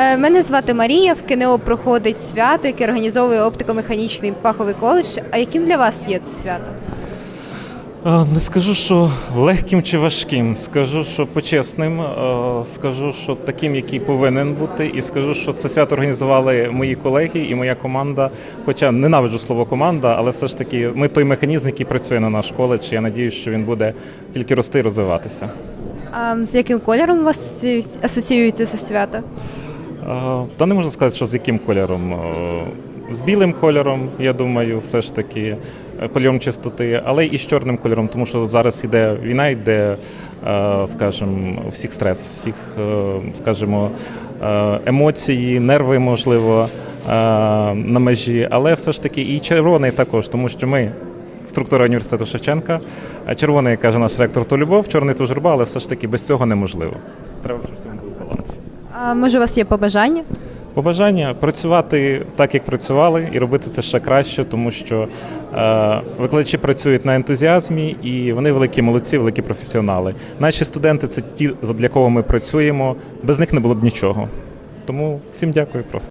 Е, Мене звати Марія. В КНО проходить свято, яке організовує оптико-механічний фаховий коледж. А яким для вас є це свято? Е, Не скажу, що легким чи важким. Скажу, що почесним. Е, Скажу, що таким, який повинен бути, і скажу, що це свято організували мої колеги і моя команда. Хоча ненавиджу слово команда, але все ж таки ми той механізм, який працює на наш коледж. Я надіюсь, що він буде тільки рости і розвиватися. А з яким кольором у вас асоціюється це свято? Та не можу сказати, що з яким кольором. З білим кольором, я думаю, все ж таки е, кольором чистоти, але і з чорним кольором, тому що зараз іде війна, йде, е, скажімо, всіх стрес, всіх, е, скажімо, емоції, нерви, можливо, на межі, але все ж таки і червоний також, тому що ми. Структура університету Шевченка. Червоний, каже наш ректор, то любов, чорний то журба, але все ж таки без цього неможливо. Треба, щоб цьому був баланс. А може, у вас є побажання? Побажання працювати так, як працювали, і робити це ще краще, тому що е, викладачі працюють на ентузіазмі і вони великі молодці, великі професіонали. Наші студенти це ті, для кого ми працюємо. Без них не було б нічого. Тому всім дякую просто.